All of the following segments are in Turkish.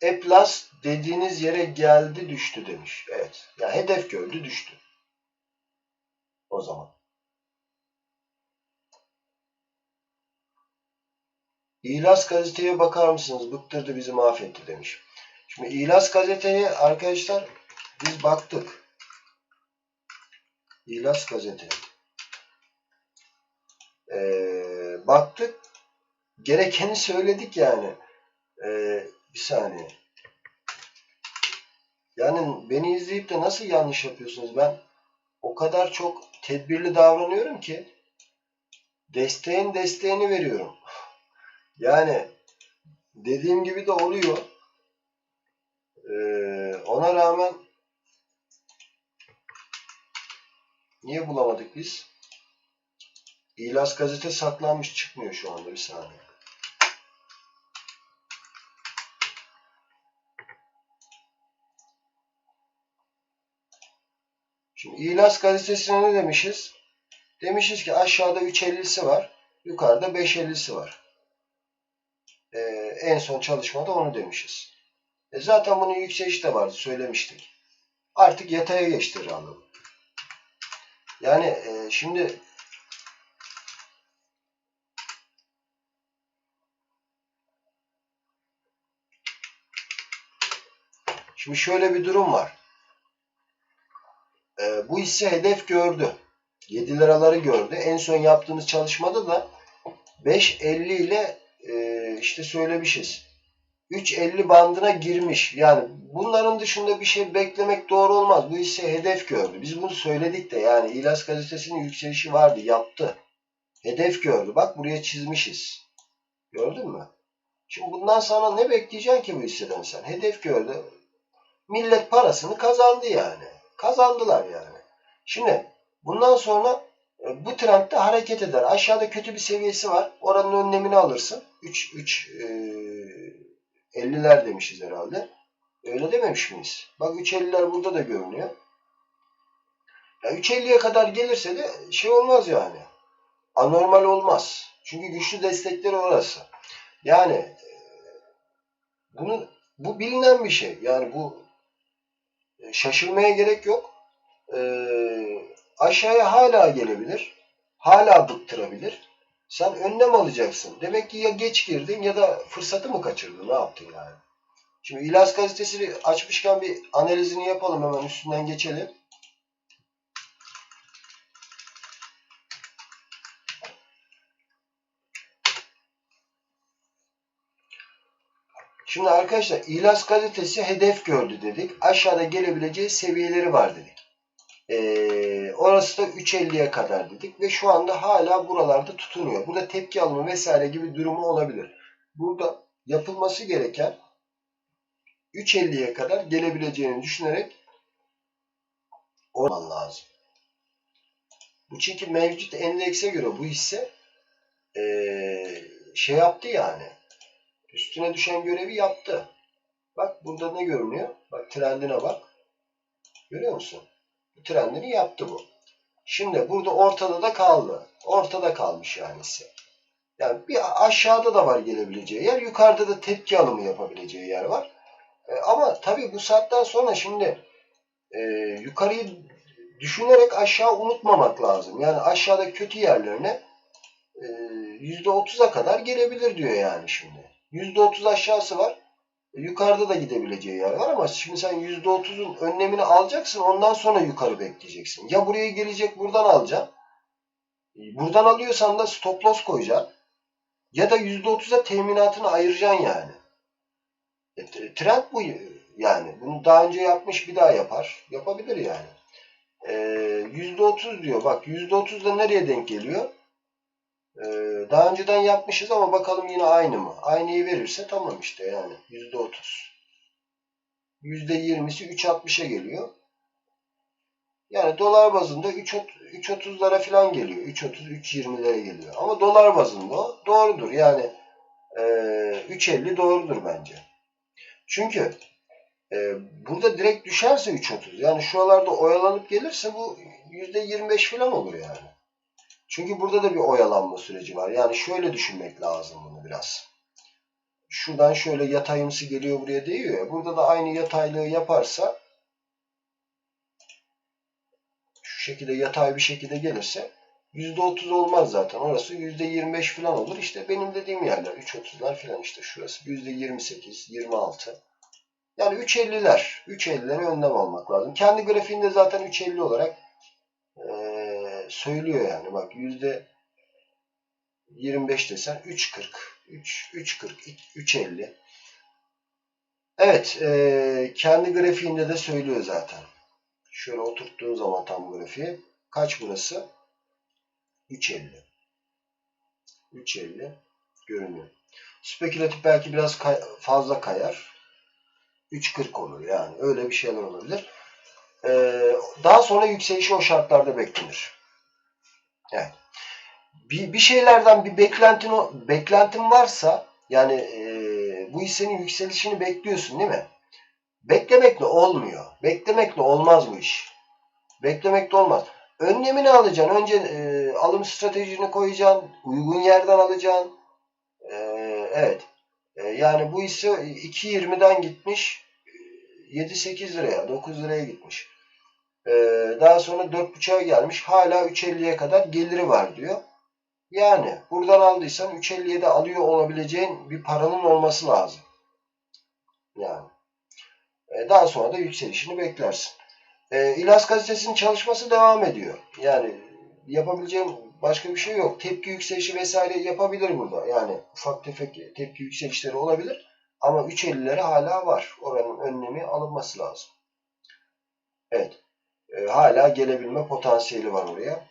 E plus dediğiniz yere geldi düştü demiş. Evet. Ya hedef gördü düştü. O zaman. İlas gazeteye bakar mısınız? Bıktırdı bizi mahvetti demiş. Şimdi İlas gazeteye arkadaşlar biz baktık. İlas gazete. Ee, baktık. Gerekeni söyledik yani. Ee, bir saniye. Yani beni izleyip de nasıl yanlış yapıyorsunuz? Ben o kadar çok tedbirli davranıyorum ki desteğin desteğini veriyorum. Yani dediğim gibi de oluyor. Ee, ona rağmen niye bulamadık biz? İlas gazete saklanmış çıkmıyor şu anda bir saniye. Şimdi İlas gazetesine ne demişiz? Demişiz ki aşağıda 3.50'si var. Yukarıda 5.50'si var. Ee, en son çalışmada onu demişiz. E zaten bunun yükselişi de vardı. Söylemiştik. Artık yataya geçti rağmen. Yani e, şimdi Şimdi şöyle bir durum var. Bu hisse hedef gördü. 7 liraları gördü. En son yaptığımız çalışmada da 5.50 ile e, işte söylemişiz. 3.50 bandına girmiş. Yani bunların dışında bir şey beklemek doğru olmaz. Bu hisse hedef gördü. Biz bunu söyledik de yani İlas gazetesinin yükselişi vardı. Yaptı. Hedef gördü. Bak buraya çizmişiz. Gördün mü? Şimdi bundan sonra ne bekleyeceksin ki bu hisseden sen? Hedef gördü. Millet parasını kazandı yani. Kazandılar yani. Şimdi bundan sonra e, bu trendde hareket eder. Aşağıda kötü bir seviyesi var. Oranın önlemini alırsın. 3 3 e, 50'ler demişiz herhalde. Öyle dememiş miyiz? Bak 3.50'ler burada da görünüyor. Ya 3.50'ye kadar gelirse de şey olmaz yani. Anormal olmaz. Çünkü güçlü destekleri orası. Yani e, bunu bu bilinen bir şey. Yani bu e, şaşırmaya gerek yok. Ee, aşağıya hala gelebilir. Hala bıktırabilir. Sen önlem alacaksın. Demek ki ya geç girdin ya da fırsatı mı kaçırdın? Ne yaptın yani? Şimdi İlas gazetesini açmışken bir analizini yapalım. Hemen üstünden geçelim. Şimdi arkadaşlar İlas gazetesi hedef gördü dedik. Aşağıda gelebileceği seviyeleri var dedik. Ee, orası da 3.50'ye kadar dedik ve şu anda hala buralarda tutunuyor. Burada tepki alımı vesaire gibi durumu olabilir. Burada yapılması gereken 3.50'ye kadar gelebileceğini düşünerek olman lazım. Bu çünkü mevcut endekse göre bu hisse ee, şey yaptı yani Üstüne düşen görevi yaptı. Bak burada ne görünüyor? Bak trendine bak. Görüyor musun? Bu trendini yaptı bu. Şimdi burada ortada da kaldı. Ortada kalmış yani ise. Yani bir aşağıda da var gelebileceği yer. Yukarıda da tepki alımı yapabileceği yer var. E, ama tabii bu saatten sonra şimdi e, yukarıyı düşünerek aşağı unutmamak lazım. Yani aşağıda kötü yerlerine e, %30'a kadar gelebilir diyor yani şimdi. %30 aşağısı var. Yukarıda da gidebileceği yer var ama şimdi sen %30'un önlemini alacaksın ondan sonra yukarı bekleyeceksin. Ya buraya gelecek buradan alacaksın. E, buradan alıyorsan da stop loss koyacaksın. Ya da %30'a teminatını ayıracaksın yani. E, trend bu yani. Bunu daha önce yapmış bir daha yapar. Yapabilir yani. E, %30 diyor. Bak %30 da nereye denk geliyor? Daha önceden yapmışız ama bakalım yine aynı mı? Aynıyı verirse tamam işte yani yüzde otuz. Yüzde yirmisi 3.60'a geliyor. Yani dolar bazında 3.30'lara falan geliyor. 3.30, 3.20'lere geliyor. Ama dolar bazında doğrudur. Yani e, 3.50 doğrudur bence. Çünkü e, burada direkt düşerse 3.30 yani şuralarda oyalanıp gelirse bu %25 falan olur yani. Çünkü burada da bir oyalanma süreci var. Yani şöyle düşünmek lazım bunu biraz. şuradan şöyle yatayımsı geliyor buraya değiyor ya. Burada da aynı yataylığı yaparsa şu şekilde yatay bir şekilde gelirse %30 olmaz zaten. Orası %25 falan olur. İşte benim dediğim yerler 3.30'lar falan işte şurası %28, 26. Yani 3.50'ler. 3.50'lere önlem almak lazım. Kendi grafiğinde zaten 3.50 olarak söylüyor yani. Bak yüzde 25 desen 3.40. 3, 3.40, 3.50. Evet. E, kendi grafiğinde de söylüyor zaten. Şöyle oturttuğun zaman tam grafiği. Kaç burası? 3.50. 3.50 görünüyor. Spekülatif belki biraz kay fazla kayar. 3.40 olur yani. Öyle bir şeyler olabilir. Ee, daha sonra yükselişi o şartlarda beklenir. Evet. Bir, bir şeylerden bir beklentin beklentin varsa yani e, bu hissenin yükselişini bekliyorsun değil mi? Beklemekle olmuyor. Beklemekle olmaz bu iş. Beklemekle olmaz. Önlemini alacaksın. Önce e, alım stratejini koyacaksın. Uygun yerden alacaksın. E, evet. E, yani bu hisse 2.20'den gitmiş 7-8 liraya, 9 liraya gitmiş. Ee, daha sonra 4.5'a gelmiş. Hala 3.50'ye kadar geliri var diyor. Yani buradan aldıysan 3.50'ye de alıyor olabileceğin bir paranın olması lazım. Yani. Ee, daha sonra da yükselişini beklersin. Ee, İlas gazetesinin çalışması devam ediyor. Yani yapabileceğim başka bir şey yok. Tepki yükselişi vesaire yapabilir burada. Yani ufak tefek tepki yükselişleri olabilir. Ama 3.50'lere hala var. Oranın önlemi alınması lazım. Evet. E, hala gelebilme potansiyeli var oraya.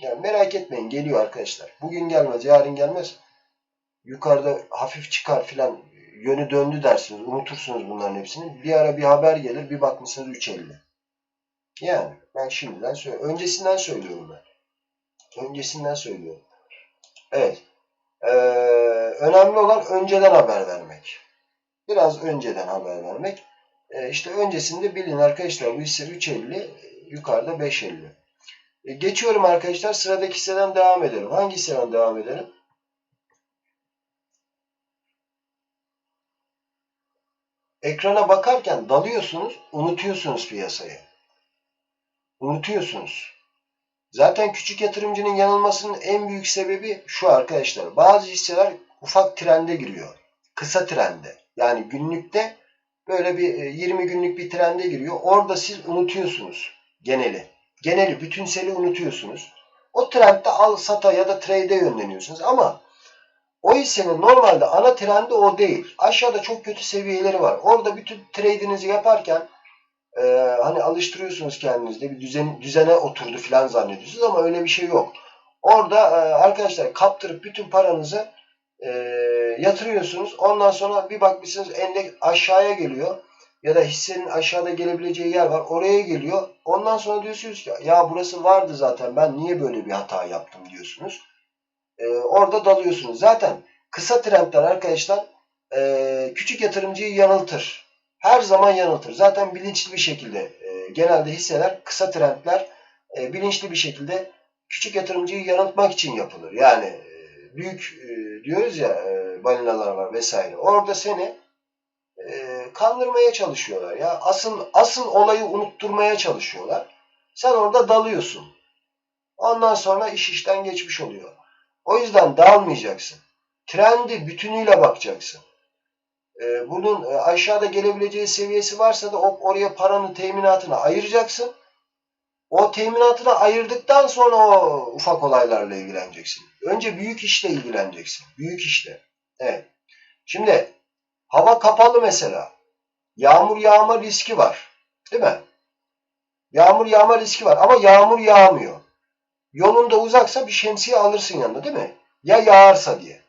Yani merak etmeyin geliyor arkadaşlar. Bugün gelmez, yarın gelmez. Yukarıda hafif çıkar filan yönü döndü dersiniz. Unutursunuz bunların hepsini. Bir ara bir haber gelir bir bakmışsınız 3.50. Yani ben şimdiden söylüyorum. Öncesinden söylüyorum ben. Öncesinden söylüyorum. Evet. Ee, önemli olan önceden haber vermek. Biraz önceden haber vermek. Ee, işte öncesinde bilin arkadaşlar bu hisse 3.50 yukarıda 5.50. Ee, geçiyorum arkadaşlar sıradaki hisseden devam edelim. Hangi hisseden devam edelim? Ekrana bakarken dalıyorsunuz, unutuyorsunuz piyasayı. Unutuyorsunuz. Zaten küçük yatırımcının yanılmasının en büyük sebebi şu arkadaşlar. Bazı hisseler ufak trende giriyor. Kısa trende. Yani günlükte böyle bir 20 e, günlük bir trende giriyor. Orada siz unutuyorsunuz geneli. Geneli, bütünseli unutuyorsunuz. O trendde al, sata ya da trade'e yönleniyorsunuz. Ama o hissenin normalde ana trendi o değil. Aşağıda çok kötü seviyeleri var. Orada bütün trade'inizi yaparken e, hani alıştırıyorsunuz kendinizde bir düzen, düzene oturdu falan zannediyorsunuz ama öyle bir şey yok. Orada e, arkadaşlar kaptırıp bütün paranızı e, yatırıyorsunuz. Ondan sonra bir bakmışsınız endek aşağıya geliyor ya da hissenin aşağıda gelebileceği yer var. Oraya geliyor. Ondan sonra diyorsunuz ki ya burası vardı zaten ben niye böyle bir hata yaptım diyorsunuz. E, orada dalıyorsunuz. Zaten kısa trendler arkadaşlar e, küçük yatırımcıyı yanıltır her zaman yanıltır. Zaten bilinçli bir şekilde e, genelde hisseler kısa trendler e, bilinçli bir şekilde küçük yatırımcıyı yanıltmak için yapılır. Yani e, büyük e, diyoruz ya e, balinalar var vesaire. Orada seni e, kandırmaya çalışıyorlar ya. Asıl asıl olayı unutturmaya çalışıyorlar. Sen orada dalıyorsun. Ondan sonra iş işten geçmiş oluyor. O yüzden dalmayacaksın. Trendi bütünüyle bakacaksın e, bunun e, aşağıda gelebileceği seviyesi varsa da oraya paranın teminatını ayıracaksın. O teminatını ayırdıktan sonra o ufak olaylarla ilgileneceksin. Önce büyük işle ilgileneceksin. Büyük işle. Evet. Şimdi hava kapalı mesela. Yağmur yağma riski var. Değil mi? Yağmur yağma riski var ama yağmur yağmıyor. Yolunda uzaksa bir şemsiye alırsın yanında değil mi? Ya yağarsa diye.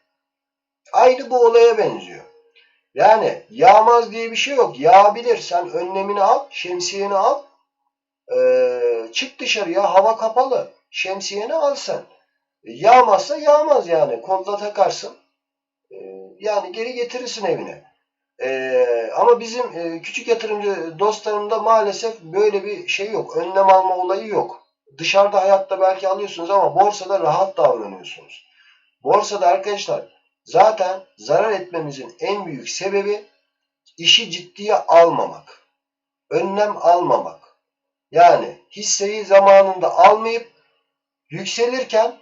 Aynı bu olaya benziyor. Yani yağmaz diye bir şey yok. Yağabilir. Sen önlemini al, şemsiyeni al. Ee, çık dışarıya hava kapalı. Şemsiyeni al sen. Yağmazsa yağmaz yani. Kolda takarsın. Yani geri getirirsin evine. Ee, ama bizim e, küçük yatırımcı dostlarımda maalesef böyle bir şey yok. Önlem alma olayı yok. Dışarıda hayatta belki alıyorsunuz ama borsada rahat davranıyorsunuz. Borsada arkadaşlar zaten zarar etmemizin en büyük sebebi işi ciddiye almamak. Önlem almamak. Yani hisseyi zamanında almayıp yükselirken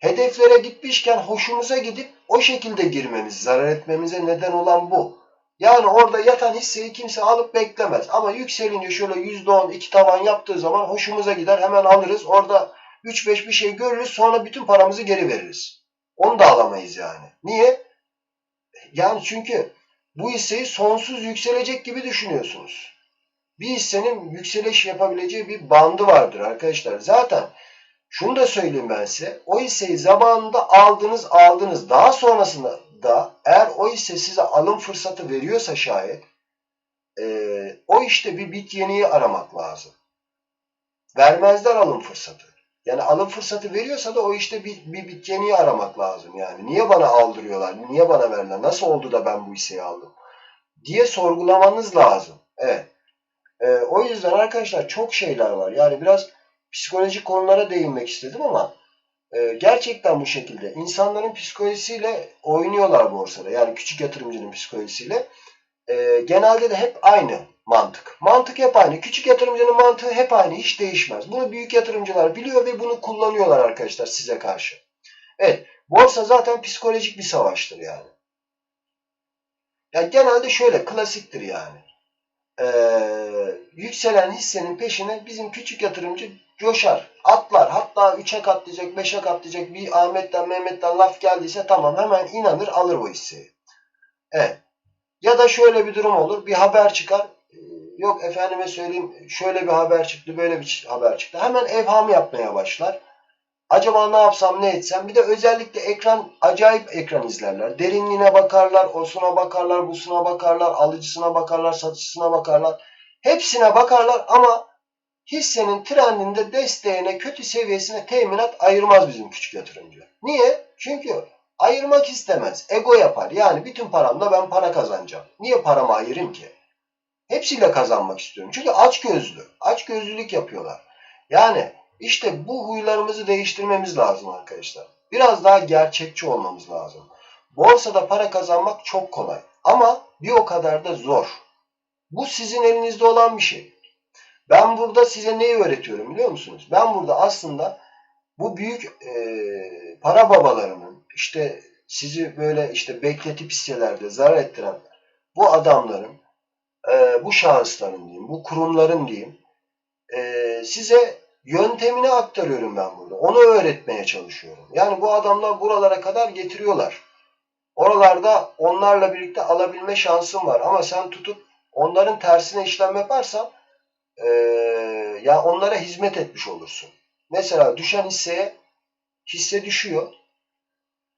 hedeflere gitmişken hoşumuza gidip o şekilde girmemiz, zarar etmemize neden olan bu. Yani orada yatan hisseyi kimse alıp beklemez. Ama yükselince şöyle %10 iki tavan yaptığı zaman hoşumuza gider hemen alırız. Orada 3-5 bir şey görürüz sonra bütün paramızı geri veririz. Onu da alamayız yani. Niye? Yani çünkü bu hisseyi sonsuz yükselecek gibi düşünüyorsunuz. Bir hissenin yükseliş yapabileceği bir bandı vardır arkadaşlar. Zaten şunu da söyleyeyim ben size. O hisseyi zamanında aldınız aldınız. Daha sonrasında da eğer o hisse size alım fırsatı veriyorsa şayet e, o işte bir bit yeniyi aramak lazım. Vermezler alım fırsatı. Yani alım fırsatı veriyorsa da o işte bir, bir bit yeniyi aramak lazım yani. Niye bana aldırıyorlar? Niye bana verdiler? Nasıl oldu da ben bu hisseyi aldım? Diye sorgulamanız lazım. Evet. E, o yüzden arkadaşlar çok şeyler var. Yani biraz psikolojik konulara değinmek istedim ama e, gerçekten bu şekilde. insanların psikolojisiyle oynuyorlar borsada. Yani küçük yatırımcının psikolojisiyle. E, genelde de hep aynı mantık. Mantık hep aynı. Küçük yatırımcının mantığı hep aynı. Hiç değişmez. Bunu büyük yatırımcılar biliyor ve bunu kullanıyorlar arkadaşlar size karşı. Evet. Borsa zaten psikolojik bir savaştır yani. Yani genelde şöyle klasiktir yani. Ee, yükselen hissenin peşine bizim küçük yatırımcı coşar, atlar. Hatta 3'e katlayacak, 5'e katlayacak bir Ahmet'ten Mehmet'ten laf geldiyse tamam hemen inanır alır o hisseyi. Evet. Ya da şöyle bir durum olur. Bir haber çıkar. Ee, yok efendime söyleyeyim şöyle bir haber çıktı, böyle bir haber çıktı. Hemen evham yapmaya başlar. Acaba ne yapsam ne etsem. Bir de özellikle ekran acayip ekran izlerler. Derinliğine bakarlar, osuna bakarlar, busuna bakarlar, alıcısına bakarlar, satıcısına bakarlar. Hepsine bakarlar ama hissenin trendinde desteğine, kötü seviyesine teminat ayırmaz bizim küçük yatırımcı. Niye? Çünkü ayırmak istemez. Ego yapar. Yani bütün paramla ben para kazanacağım. Niye paramı ayırayım ki? Hepsiyle kazanmak istiyorum. Çünkü aç gözlü. Aç gözlülük yapıyorlar. Yani işte bu huylarımızı değiştirmemiz lazım arkadaşlar. Biraz daha gerçekçi olmamız lazım. Borsada para kazanmak çok kolay. Ama bir o kadar da zor. Bu sizin elinizde olan bir şey. Ben burada size neyi öğretiyorum biliyor musunuz? Ben burada aslında bu büyük e, para babalarının işte sizi böyle işte bekletip hisselerde zarar ettiren bu adamların, e, bu şahısların diyeyim, bu kurumların diyeyim e, size yöntemini aktarıyorum ben burada. Onu öğretmeye çalışıyorum. Yani bu adamlar buralara kadar getiriyorlar. Oralarda onlarla birlikte alabilme şansım var. Ama sen tutup onların tersine işlem yaparsan e, ya onlara hizmet etmiş olursun. Mesela düşen hisseye hisse düşüyor.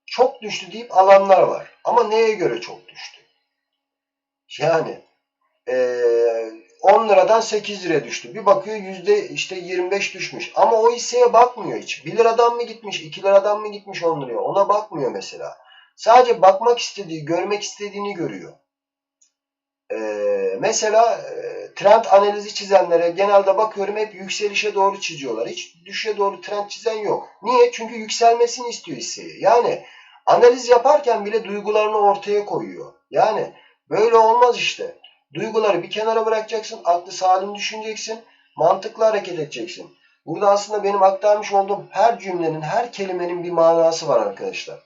Çok düştü deyip alanlar var. Ama neye göre çok düştü? Yani e, 10 liradan 8 liraya düştü. Bir bakıyor yüzde işte 25 düşmüş. Ama o hisseye bakmıyor hiç. 1 liradan mı gitmiş, 2 liradan mı gitmiş 10 liraya? Ona bakmıyor mesela. Sadece bakmak istediği, görmek istediğini görüyor. Ee, mesela e, trend analizi çizenlere genelde bakıyorum hep yükselişe doğru çiziyorlar. Hiç düşüşe doğru trend çizen yok. Niye? Çünkü yükselmesini istiyor hisseyi. Yani analiz yaparken bile duygularını ortaya koyuyor. Yani böyle olmaz işte. Duyguları bir kenara bırakacaksın, aklı salim düşüneceksin, mantıklı hareket edeceksin. Burada aslında benim aktarmış olduğum her cümlenin, her kelimenin bir manası var arkadaşlar.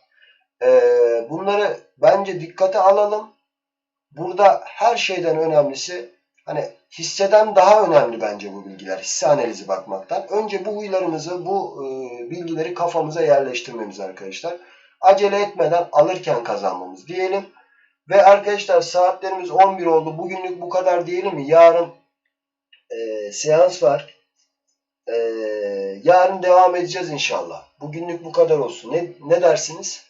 Ee, bunları bence dikkate alalım. Burada her şeyden önemlisi hani hisseden daha önemli bence bu bilgiler. Hisse analizi bakmaktan. Önce bu huylarımızı, bu e, bilgileri kafamıza yerleştirmemiz arkadaşlar. Acele etmeden alırken kazanmamız diyelim. Ve arkadaşlar saatlerimiz 11 oldu. Bugünlük bu kadar diyelim mi? Yarın e, seans var. E, yarın devam edeceğiz inşallah. Bugünlük bu kadar olsun. Ne, ne dersiniz?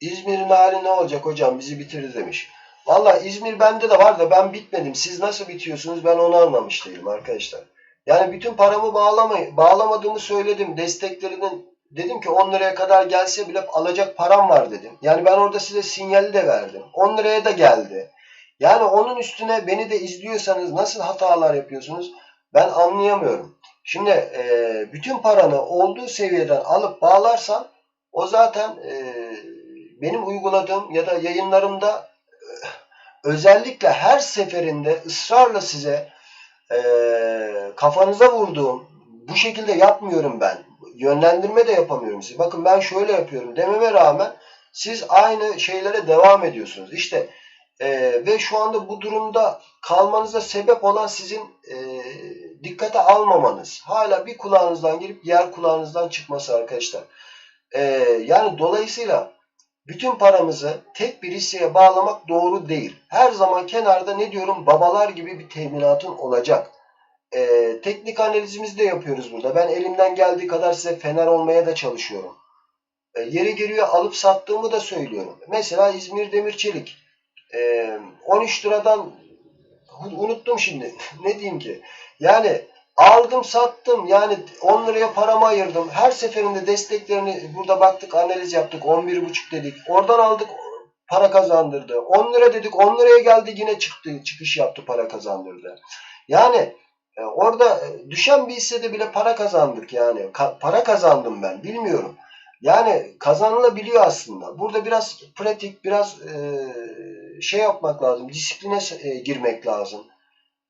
İzmir'in hali ne olacak hocam bizi bitirdi demiş. Valla İzmir bende de var da ben bitmedim. Siz nasıl bitiyorsunuz ben onu anlamış değilim arkadaşlar. Yani bütün paramı bağlamayı, bağlamadığımı söyledim. Desteklerinin dedim ki 10 liraya kadar gelse bile alacak param var dedim. Yani ben orada size sinyali de verdim. 10 liraya da geldi. Yani onun üstüne beni de izliyorsanız nasıl hatalar yapıyorsunuz ben anlayamıyorum. Şimdi e, bütün paranı olduğu seviyeden alıp bağlarsan o zaten e, benim uyguladığım ya da yayınlarımda e, özellikle her seferinde ısrarla size e, kafanıza vurduğum bu şekilde yapmıyorum ben. Yönlendirme de yapamıyorum size. Bakın ben şöyle yapıyorum dememe rağmen siz aynı şeylere devam ediyorsunuz. İşte e, ve şu anda bu durumda kalmanıza sebep olan sizin e, dikkate almamanız. Hala bir kulağınızdan girip diğer kulağınızdan çıkması arkadaşlar. E, yani dolayısıyla bütün paramızı tek bir hisseye bağlamak doğru değil. Her zaman kenarda ne diyorum babalar gibi bir teminatın olacak. E, teknik analizimizi de yapıyoruz burada. Ben elimden geldiği kadar size fener olmaya da çalışıyorum. E, yeri geliyor alıp sattığımı da söylüyorum. Mesela İzmir Demir Çelik. E, 13 liradan unuttum şimdi. ne diyeyim ki? Yani aldım sattım yani 10 liraya paramı ayırdım. Her seferinde desteklerini burada baktık analiz yaptık 11,5 dedik. Oradan aldık para kazandırdı. 10 lira dedik 10 liraya geldi yine çıktı çıkış yaptı para kazandırdı. Yani e, orada düşen bir hissede bile para kazandık yani. Ka para kazandım ben bilmiyorum. Yani kazanılabiliyor aslında. Burada biraz pratik, biraz e, şey yapmak lazım. Disipline e, girmek lazım.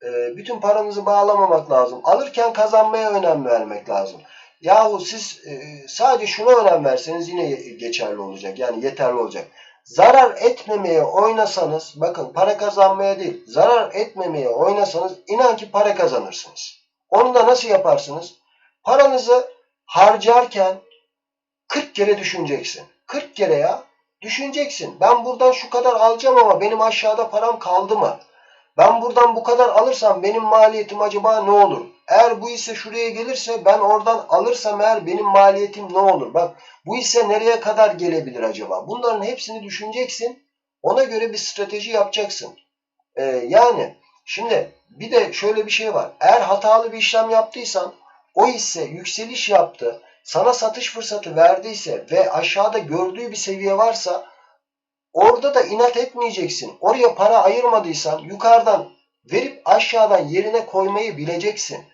E, bütün paranızı bağlamamak lazım. Alırken kazanmaya önem vermek lazım. Yahu siz e, sadece şuna önem verseniz yine geçerli olacak. Yani yeterli olacak. Zarar etmemeye oynasanız, bakın para kazanmaya değil, zarar etmemeye oynasanız inan ki para kazanırsınız. Onu da nasıl yaparsınız? Paranızı harcarken 40 kere düşüneceksin. 40 kere ya. Düşüneceksin. Ben buradan şu kadar alacağım ama benim aşağıda param kaldı mı? Ben buradan bu kadar alırsam benim maliyetim acaba ne olur? Eğer bu hisse şuraya gelirse ben oradan alırsam eğer benim maliyetim ne olur? Bak bu hisse nereye kadar gelebilir acaba? Bunların hepsini düşüneceksin. Ona göre bir strateji yapacaksın. Ee, yani şimdi bir de şöyle bir şey var. Eğer hatalı bir işlem yaptıysan o hisse yükseliş yaptı sana satış fırsatı verdiyse ve aşağıda gördüğü bir seviye varsa orada da inat etmeyeceksin. Oraya para ayırmadıysan yukarıdan verip aşağıdan yerine koymayı bileceksin.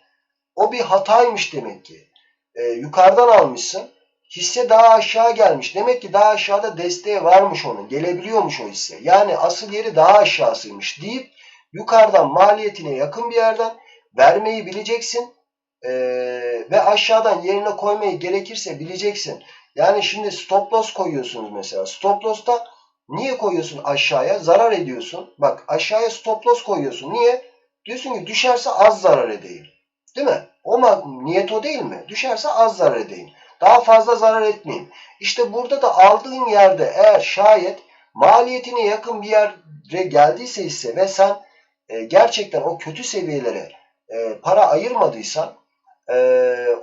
O bir hataymış demek ki. Ee, yukarıdan almışsın. Hisse daha aşağı gelmiş. Demek ki daha aşağıda desteği varmış onun. Gelebiliyormuş o hisse. Yani asıl yeri daha aşağısıymış deyip yukarıdan maliyetine yakın bir yerden vermeyi bileceksin e, ve aşağıdan yerine koymayı gerekirse bileceksin. Yani şimdi stop loss koyuyorsunuz mesela. Stop loss'ta niye koyuyorsun aşağıya? Zarar ediyorsun. Bak aşağıya stop loss koyuyorsun. Niye? Diyorsun ki düşerse az zarar edeyim. Değil mi? O niyet o değil mi? Düşerse az zarar edeyim. Daha fazla zarar etmeyeyim. İşte burada da aldığın yerde eğer şayet maliyetine yakın bir yere geldiyse ise ve sen e, gerçekten o kötü seviyelere e, para ayırmadıysan e,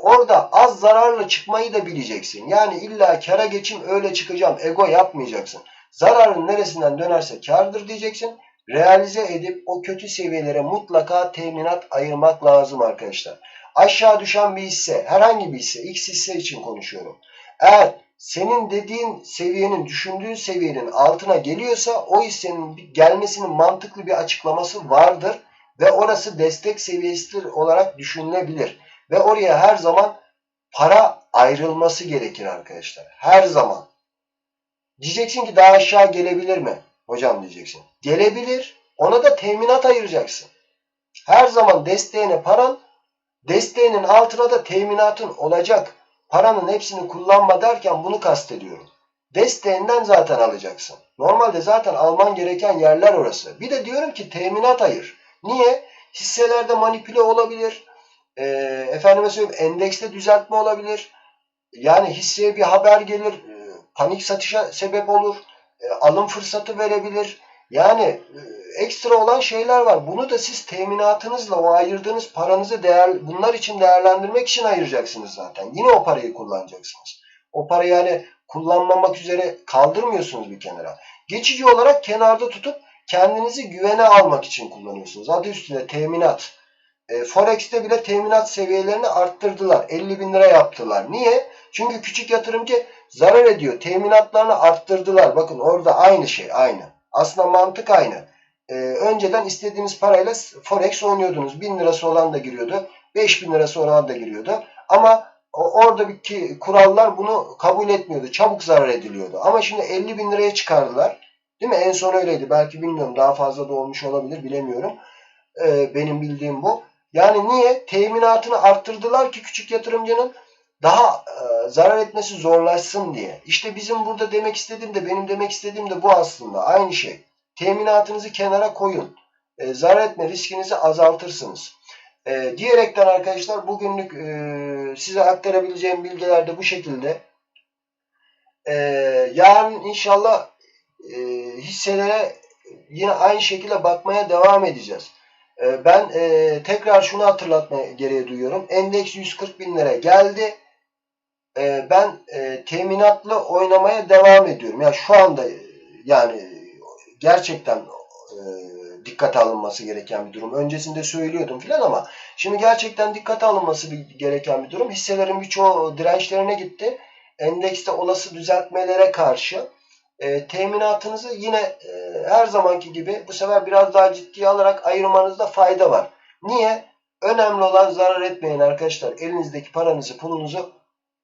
orada az zararla çıkmayı da bileceksin. Yani illa kara geçim öyle çıkacağım ego yapmayacaksın. Zararın neresinden dönerse kardır diyeceksin. Realize edip o kötü seviyelere mutlaka teminat ayırmak lazım arkadaşlar. Aşağı düşen bir hisse, herhangi bir hisse, X hisse için konuşuyorum. Eğer senin dediğin seviyenin, düşündüğün seviyenin altına geliyorsa o hissenin gelmesinin mantıklı bir açıklaması vardır ve orası destek seviyesi olarak düşünülebilir. Ve oraya her zaman para ayrılması gerekir arkadaşlar. Her zaman. Diyeceksin ki daha aşağı gelebilir mi? Hocam diyeceksin. Gelebilir. Ona da teminat ayıracaksın. Her zaman desteğine paran, desteğinin altına da teminatın olacak. Paranın hepsini kullanma derken bunu kastediyorum. Desteğinden zaten alacaksın. Normalde zaten alman gereken yerler orası. Bir de diyorum ki teminat ayır. Niye? Hisselerde manipüle olabilir e, efendime söyleyeyim endekste düzeltme olabilir. Yani hisseye bir haber gelir, panik satışa sebep olur, e, alım fırsatı verebilir. Yani e, ekstra olan şeyler var. Bunu da siz teminatınızla o ayırdığınız paranızı değer, bunlar için değerlendirmek için ayıracaksınız zaten. Yine o parayı kullanacaksınız. O parayı yani kullanmamak üzere kaldırmıyorsunuz bir kenara. Geçici olarak kenarda tutup kendinizi güvene almak için kullanıyorsunuz. Adı üstünde teminat. E, Forex'te bile teminat seviyelerini arttırdılar. 50 bin lira yaptılar. Niye? Çünkü küçük yatırımcı zarar ediyor. Teminatlarını arttırdılar. Bakın orada aynı şey. Aynı. Aslında mantık aynı. E, önceden istediğiniz parayla Forex oynuyordunuz. 1000 lirası olan da giriyordu. 5000 lira sonra da giriyordu. Ama oradaki kurallar bunu kabul etmiyordu. Çabuk zarar ediliyordu. Ama şimdi 50 bin liraya çıkardılar. Değil mi? En son öyleydi. Belki bilmiyorum. Daha fazla da olmuş olabilir. Bilemiyorum. Ee, benim bildiğim bu. Yani niye? Teminatını arttırdılar ki küçük yatırımcının daha e, zarar etmesi zorlaşsın diye. İşte bizim burada demek istediğim de benim demek istediğim de bu aslında. Aynı şey. Teminatınızı kenara koyun. E, zarar etme riskinizi azaltırsınız. E, diyerekten arkadaşlar bugünlük e, size aktarabileceğim bilgiler de bu şekilde. E, yarın inşallah e, hisselere yine aynı şekilde bakmaya devam edeceğiz. E, ben e, tekrar şunu hatırlatma gereği duyuyorum. Endeks 140 bin lira geldi. E, ben e, teminatlı oynamaya devam ediyorum. Yani şu anda yani gerçekten e, dikkate alınması gereken bir durum. Öncesinde söylüyordum filan ama şimdi gerçekten dikkate alınması bir, gereken bir durum. Hisselerin birçoğu dirençlerine gitti. Endekste olası düzeltmelere karşı e, teminatınızı yine e, her zamanki gibi bu sefer biraz daha ciddiye alarak ayırmanızda fayda var. Niye? Önemli olan zarar etmeyin arkadaşlar. Elinizdeki paranızı, pulunuzu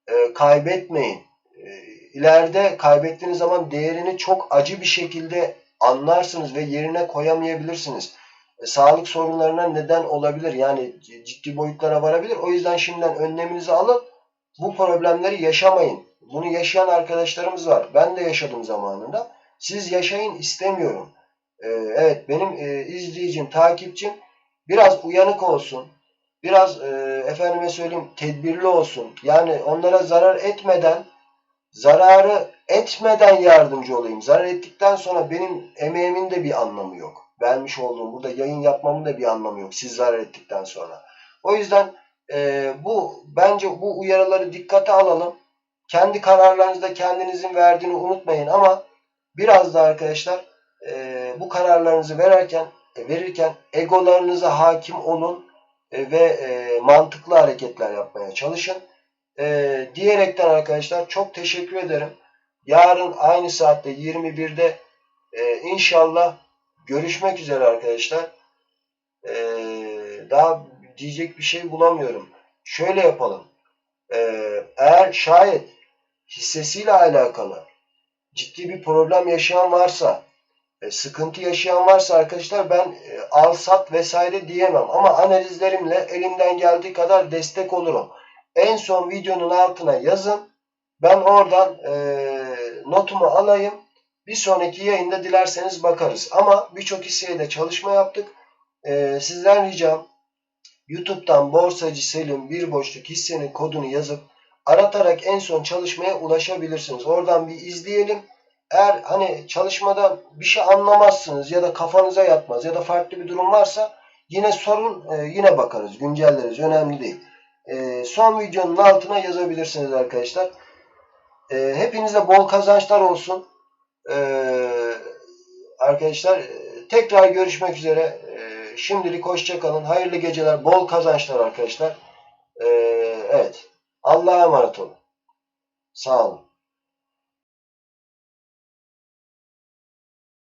e, kaybetmeyin. E, ileride kaybettiğiniz zaman değerini çok acı bir şekilde anlarsınız ve yerine koyamayabilirsiniz. E, sağlık sorunlarına neden olabilir. Yani ciddi boyutlara varabilir. O yüzden şimdiden önleminizi alın. Bu problemleri yaşamayın. Bunu yaşayan arkadaşlarımız var. Ben de yaşadım zamanında. Siz yaşayın istemiyorum. Ee, evet benim e, izleyicim, takipçim biraz uyanık olsun. Biraz e, efendime söyleyeyim tedbirli olsun. Yani onlara zarar etmeden zararı etmeden yardımcı olayım. Zarar ettikten sonra benim emeğimin de bir anlamı yok. Vermiş olduğum burada yayın yapmamın da bir anlamı yok. Siz zarar ettikten sonra. O yüzden e, bu bence bu uyarıları dikkate alalım. Kendi kararlarınızda kendinizin verdiğini unutmayın ama biraz da arkadaşlar e, bu kararlarınızı verirken e, verirken egolarınıza hakim olun ve e, mantıklı hareketler yapmaya çalışın. E, diyerekten arkadaşlar çok teşekkür ederim. Yarın aynı saatte 21'de e, inşallah görüşmek üzere arkadaşlar. E, daha diyecek bir şey bulamıyorum. Şöyle yapalım. E, eğer şayet hissesiyle alakalı ciddi bir problem yaşayan varsa, e, sıkıntı yaşayan varsa arkadaşlar ben e, al sat vesaire diyemem. Ama analizlerimle elimden geldiği kadar destek olurum. En son videonun altına yazın. Ben oradan e, notumu alayım. Bir sonraki yayında dilerseniz bakarız. Ama birçok hisseyle çalışma yaptık. E, sizden ricam YouTube'dan borsacı Selim bir boşluk hissenin kodunu yazıp aratarak en son çalışmaya ulaşabilirsiniz. Oradan bir izleyelim. Eğer hani çalışmada bir şey anlamazsınız ya da kafanıza yatmaz ya da farklı bir durum varsa yine sorun e, yine bakarız güncelleriz önemli değil. E, son videonun altına yazabilirsiniz arkadaşlar. E, hepinize bol kazançlar olsun. Arkadaşlar tekrar görüşmek üzere. Şimdilik hoşçakalın. Hayırlı geceler. Bol kazançlar arkadaşlar. Evet. Allah'a emanet olun. Sağ olun.